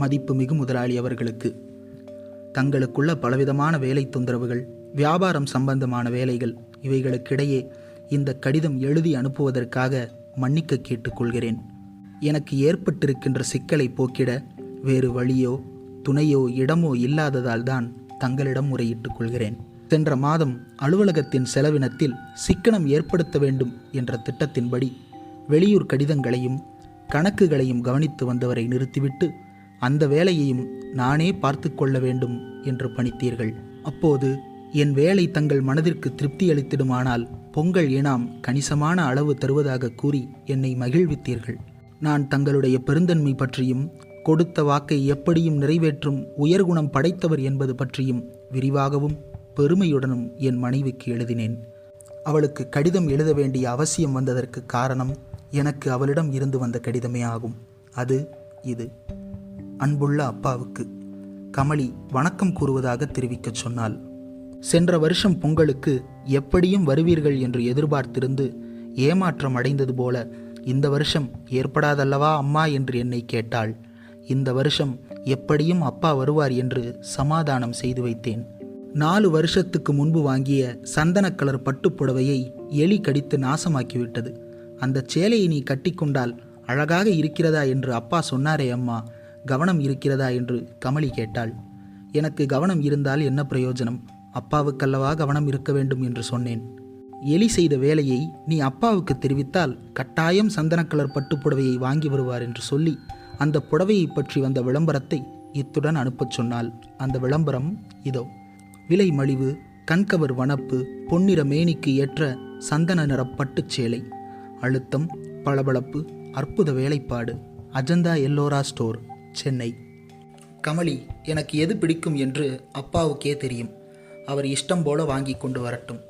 மதிப்புமிகு முதலாளி அவர்களுக்கு. தங்களுக்குள்ள பலவிதமான வேலை தொந்தரவுகள் வியாபாரம் சம்பந்தமான வேலைகள் இவைகளுக்கிடையே இந்த கடிதம் எழுதி அனுப்புவதற்காக மன்னிக்க கேட்டுக்கொள்கிறேன். எனக்கு ஏற்பட்டிருக்கின்ற சிக்கலை போக்கிட வேறு வழியோ துணையோ இடமோ இல்லாததால் தான் தங்களிடம் முறையிட்டுக் கொள்கிறேன். சென்ற மாதம் அலுவலகத்தின் செலவினத்தில் சிக்கனம் ஏற்படுத்த வேண்டும் என்ற திட்டத்தின்படி வெளியூர் கடிதங்களையும் கணக்குகளையும் கவனித்து வந்தவரை நிறுத்திவிட்டு அந்த வேலையையும் நானே பார்த்து கொள்ள வேண்டும் என்று பணித்தீர்கள். அப்போது என் வேலை தங்கள் மனதிற்கு திருப்தி அளித்திடுமானால் பொங்கல் இனாம் கணிசமான அளவு தருவதாக கூறி என்னை மகிழ்வித்தீர்கள். நான் தங்களுடைய பெருந்தன்மை பற்றியும் கொடுத்த வாக்கை எப்படியும் நிறைவேற்றும் உயர்குணம் படைத்தவர் என்பது பற்றியும் விரிவாகவும் பெருமையுடனும் என் மனைவிக்கு எழுதினேன். அவளுக்கு கடிதம் எழுத வேண்டிய அவசியம் வந்ததற்கு காரணம் எனக்கு அவளிடம் இருந்து வந்த கடிதமே ஆகும். அது இது. அன்புள்ள அப்பாவுக்கு. கமலி வணக்கம் கூறுவதாக தெரிவிக்கச் சொன்னாள். சென்ற வருஷம் பொங்கலுக்கு எப்படியும் வருவீர்கள் என்று எதிர்பார்த்திருந்து ஏமாற்றம் அடைந்தது போல இந்த வருஷம் ஏற்படாதல்லவா அம்மா என்று என்னை கேட்டாள். இந்த வருஷம் எப்படியும் அப்பா வருவார் என்று சமாதானம் செய்து வைத்தேன். நாலு வருஷத்துக்கு முன்பு வாங்கிய சந்தன கலர் பட்டுப் புடவையை எலி கடித்து நாசமாக்கிவிட்டது. அந்த சேலையை நீ கட்டிக்கொண்டால் அழகாக இருக்கிறதா என்று அப்பா சொன்னாரே அம்மா. கவனம் இருக்கிறதா என்று கமலி கேட்டாள். எனக்கு கவனம் இருந்தால் என்ன பிரயோஜனம்? அப்பாவுக்கல்லவா கவனம் இருக்க வேண்டும் என்று சொன்னேன். எலி செய்த வேலையை நீ அப்பாவுக்கு தெரிவித்தால் கட்டாயம் சந்தனக்கலர் பட்டு புடவையை வாங்கி வருவார் என்று சொல்லி அந்த புடவையை பற்றி வந்த விளம்பரத்தை இத்துடன் அனுப்பச் சொன்னாள். அந்த விளம்பரம் இதோ. விலை மலிவு கண்கவர் வனப்பு பொன்னிற மேனிக்கு ஏற்ற சந்தன நிற பட்டுச் சேலை. அழுத்தம் பளபளப்பு அற்புத வேலைப்பாடு. அஜந்தா எல்லோரா ஸ்டோர். சென்னை. கமலி எனக்கு எது பிடிக்கும் என்று அப்பாவுக்கே தெரியும். அவர் இஷ்டம் போல வாங்கி கொண்டு வரட்டும்.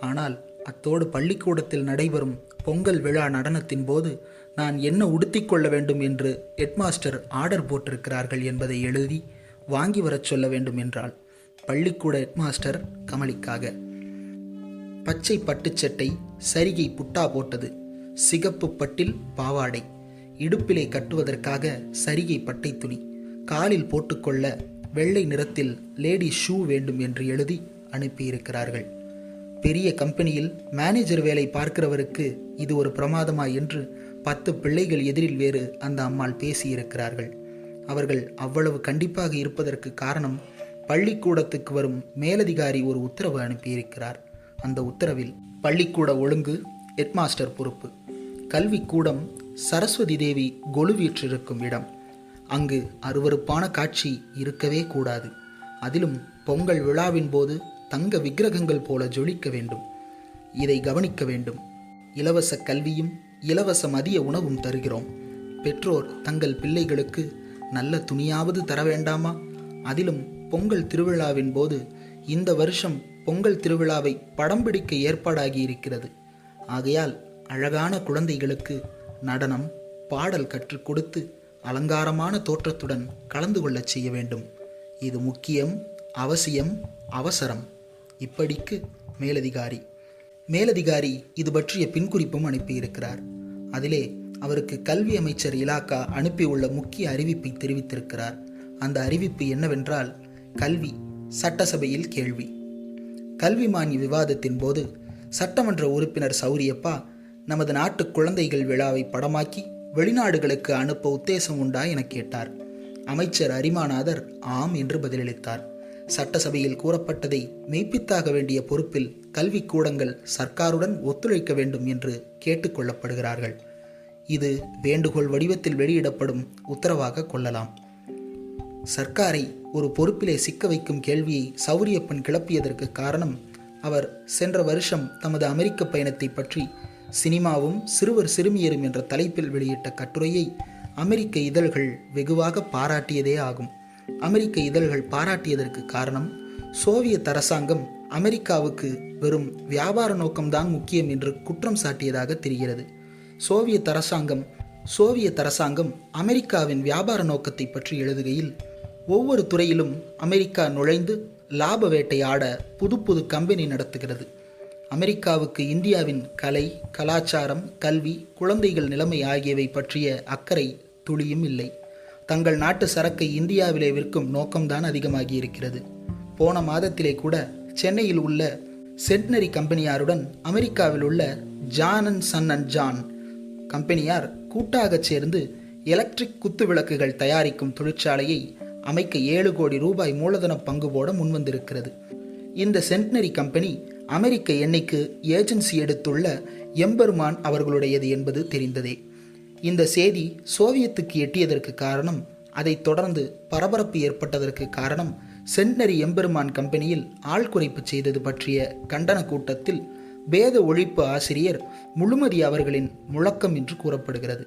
ஆனால் அத்தோடு பள்ளிக்கூடத்தில் நடைபெறும் பொங்கல் விழா நடனத்தின் போது நான் என்ன உடுத்திக்கொள்ள வேண்டும் என்று ஹெட்மாஸ்டர் ஆர்டர் போட்டிருக்கிறார்கள் என்பதை எழுதி வாங்கி வரச் சொல்ல வேண்டும் என்றால் பள்ளிக்கூட ஹெட்மாஸ்டர் கமலிக்காக. பச்சை பட்டுச்சட்டை சரிகை புட்டா போட்டது சிகப்பு பட்டில் பாவாடை. இடுப்பிலே கட்டுவதற்காக சரிகை பட்டை துணி. காலில் போட்டுக்கொள்ள வெள்ளை நிறத்தில் லேடி ஷூ வேண்டும் என்று எழுதி அனுப்பியிருக்கிறார்கள். பெரிய கம்பெனியில் மேனேஜர் வேலை பார்க்கிறவருக்கு இது ஒரு பிரமாதமா என்று பத்து பிள்ளைகள் எதிரில் வேறு அந்த அம்மாள் பேசியிருக்கிறார்கள். அவர்கள் அவ்வளவு கண்டிப்பாக இருப்பதற்கு காரணம் பள்ளிக்கூடத்துக்கு வரும் மேலதிகாரி ஒரு உத்தரவு அனுப்பியிருக்கிறார். அந்த உத்தரவில் பள்ளிக்கூட ஒழுங்கு ஹெட்மாஸ்டர் பொறுப்பு. கல்விக்கூடம் சரஸ்வதி தேவி கொலுவீற்றிருக்கும் இடம். அங்கு அருவருப்பான காட்சி இருக்கவே கூடாது. அதிலும் பொங்கல் விழாவின் போது தங்க விக்கிரகங்கள் போல ஜொலிக்க வேண்டும். இதை கவனிக்க வேண்டும். இலவச கல்வியும் இலவச மதிய உணவும் தருகிறோம். பெற்றோர் தங்கள் பிள்ளைகளுக்கு நல்ல துணியாவது தர வேண்டாமா? அதிலும் பொங்கல் திருவிழாவின் போது இந்த வருஷம் பொங்கல் திருவிழாவை படம் பிடிக்க ஏற்பாடாகி இருக்கிறது. ஆகையால் அழகான குழந்தைகளுக்கு நடனம் பாடல் கற்றுக் கொடுத்து அலங்காரமான தோற்றத்துடன் கலந்து கொள்ளச் செய்ய வேண்டும். இது முக்கியம் அவசியம் அவசரம். இப்படிக்கு மேலதிகாரி. மேலதிகாரி இது பற்றிய பின்குறிப்பும் அனுப்பியிருக்கிறார். அதிலே அவருக்கு கல்வி அமைச்சர் இலாக்கா அனுப்பியுள்ள முக்கிய அறிவிப்பை தெரிவித்திருக்கிறார். அந்த அறிவிப்பு என்னவென்றால் கல்வி சட்டசபையில் கேள்வி. கல்வி மானிய விவாதத்தின் போது சட்டமன்ற உறுப்பினர் சௌரியப்பா நமது நாட்டு குழந்தைகள் விழாவை படமாக்கி வெளிநாடுகளுக்கு அனுப்ப உத்தேசம் உண்டா என கேட்டார். அமைச்சர் அரிமாநாதர் ஆம் என்று பதிலளித்தார். சட்டசபையில் கூறப்பட்டதை மெய்ப்பித்தாக வேண்டிய பொறுப்பில் கல்விக் கூடங்கள் சர்க்காருடன் ஒத்துழைக்க வேண்டும் என்று கேட்டுக்கொள்ளப்படுகிறார்கள் இது வேண்டுகோள் வடிவத்தில் வெளியிடப்படும் உத்தரவாக கொள்ளலாம். சர்க்காரை ஒரு பொறுப்பிலே சிக்க வைக்கும் கேள்வியை சௌரியப்பன் கிளப்பியதற்கு காரணம் அவர் சென்ற வருஷம் தமது அமெரிக்க பயணத்தை பற்றி சினிமாவும் சிறுவர் சிறுமியரும் என்ற தலைப்பில் வெளியிட்ட கட்டுரையை அமெரிக்க இதழ்கள் வெகுவாக பாராட்டியதே ஆகும். அமெரிக்க இதழ்கள் பாராட்டியதற்கு காரணம் சோவியத் அரசாங்கம் அமெரிக்காவுக்கு வெறும் வியாபார நோக்கம்தான் முக்கியம் என்று குற்றம் சாட்டியதாக தெரிகிறது. சோவியத் அரசாங்கம் சோவியத் அரசாங்கம் அமெரிக்காவின் வியாபார நோக்கத்தை பற்றி எழுதுகையில் ஒவ்வொரு துறையிலும் அமெரிக்கா நுழைந்து லாப வேட்டையாட புது புது கம்பெனி நடத்துகிறது. அமெரிக்காவுக்கு இந்தியாவின் கலை கலாச்சாரம் கல்வி குழந்தைகள் நிலைமை ஆகியவை பற்றிய அக்கறை துளியும் இல்லை. தங்கள் நாட்டு சரக்கை இந்தியாவிலே விற்கும் நோக்கம்தான் அதிகமாகி இருக்கிறது போன மாதத்திலே கூட சென்னையில் உள்ள செட்னரி கம்பெனியாருடன் அமெரிக்காவில் உள்ள John and Son and John கம்பெனியார் கூட்டாக சேர்ந்து எலக்ட்ரிக் குத்து விளக்குகள் தயாரிக்கும் தொழிற்சாலையை அமைக்க ஏழு கோடி ரூபாய் மூலதன பங்கு போட முன்வந்திருக்கிறது. இந்த சென்ட்னரி கம்பெனி அமெரிக்க எண்ணெய்க்கு ஏஜென்சி எடுத்துள்ள எம்பெருமான் அவர்களுடையது என்பது தெரிந்ததே. இந்த செய்தி சோவியத்துக்கு எட்டியதற்கு காரணம் அதைத் தொடர்ந்து பரபரப்பு ஏற்பட்டதற்கு காரணம் சென்ட்னரி எம்பெருமான் கம்பெனியில் ஆள் குறைப்பு செய்தது பற்றிய கண்டன கூட்டத்தில் வேத ஒழிப்பு ஆசிரியர் முழுமதி அவர்களின் முழக்கம் என்று கூறப்படுகிறது.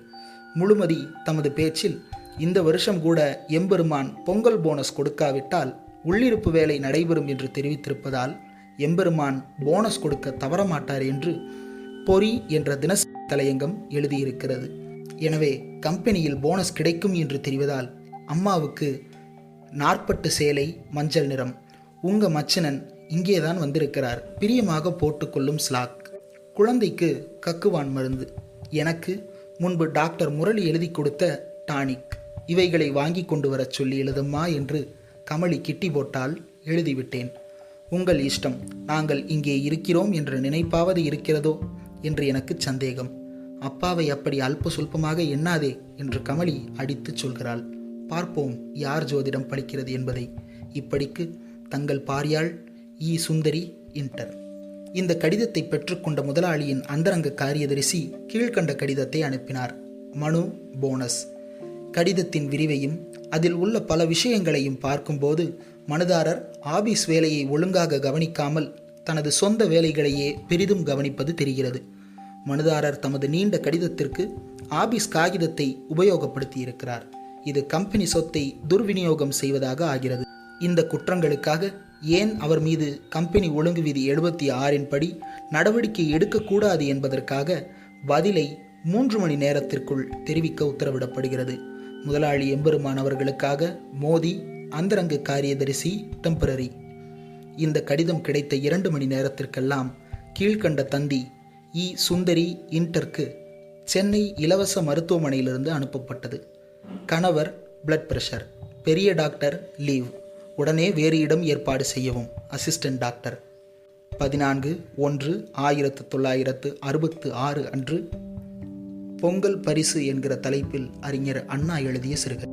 முழுமதி தமது பேச்சில் இந்த வருஷம் கூட எம்பெருமான் பொங்கல் போனஸ் கொடுக்காவிட்டால் உள்ளிருப்பு வேலை நடைபெறும் என்று தெரிவித்திருப்பதால் எம்பெருமான் போனஸ் கொடுக்க தவறமாட்டார் என்று பொறி என்ற தினசரி தலையங்கம் எழுதியிருக்கிறது. எனவே கம்பெனியில் போனஸ் கிடைக்கும் என்று தெரிவதால் அம்மாவுக்கு நாற்பட்டு சேலை மஞ்சள் நிறம் உங்க மச்சனன் இங்கேதான் வந்திருக்கிறார். பிரியமாக போட்டுக்கொள்ளும் ஸ்லாக். குழந்தைக்கு கக்குவான் மருந்து. எனக்கு முன்பு டாக்டர் முரளி எழுதி கொடுத்த டானிக். இவைகளை வாங்கி கொண்டு வரச் சொல்லி எழுதுமா என்று கமலி கிட்டி போட்டால் எழுதிவிட்டேன். உங்கள் இஷ்டம். நாங்கள் இங்கே இருக்கிறோம் என்று நினைப்பாவது இருக்கிறதோ என்று எனக்கு சந்தேகம். அப்பாவை அப்படி அல்ப சொல்பமாக எண்ணாதே என்று கமலி அடித்துச் சொல்கிறாள். பார்ப்போம் யார் ஜோதிடம் பலிக்கிறது என்பதை. இப்படிக்கு தங்கள் பாரியாள் இ சுந்தரி இன்டர் இந்த கடிதத்தை பெற்றுக்கொண்ட முதலாளியின் அந்தரங்க காரியதரிசி கீழ்க்கண்ட கடிதத்தை அனுப்பினார். மனு போனஸ் கடிதத்தின் விரிவையும் அதில் உள்ள பல விஷயங்களையும் பார்க்கும்போது மனுதாரர் ஆபீஸ் வேலையை ஒழுங்காக கவனிக்காமல் தனது சொந்த வேலைகளையே பெரிதும் கவனிப்பது தெரிகிறது. மனுதாரர் தமது நீண்ட கடிதத்திற்கு ஆபீஸ் காகிதத்தை உபயோகப்படுத்தி இருக்கிறார் இது கம்பெனி சொத்தை துர்விநியோகம் செய்வதாக ஆகிறது. இந்த குற்றங்களுக்காக ஏன் அவர் மீது கம்பெனி ஒழுங்கு விதி எழுபத்தி ஆறின் படி நடவடிக்கை எடுக்கக்கூடாது என்பதற்காக பதிலை மூன்று மணி நேரத்திற்குள் தெரிவிக்க உத்தரவிடப்படுகிறது. முதலாளி எம்பெருமான் அவர்களுக்காக மோதி அந்தரங்க காரியதரிசி டெம்பரரி இந்த கடிதம் கிடைத்த இரண்டு மணி நேரத்திற்கெல்லாம் கீழ்க்கண்ட தந்தி இ. சுந்தரி இன்டர்க்கு சென்னை இலவச மருத்துவமனையிலிருந்து அனுப்பப்பட்டது. கணவர் பிளட் பிரஷர் பெரிய டாக்டர் லீவ் உடனே வேறு இடம் ஏற்பாடு செய்யவும் அசிஸ்டன்ட் டாக்டர். பதினான்கு ஒன்று ஆயிரத்து தொள்ளாயிரத்து அறுபத்து ஆறு அன்று பொங்கல் பரிசு என்கிற தலைப்பில் அறிஞர் அண்ணா எழுதிய சிறுகதை.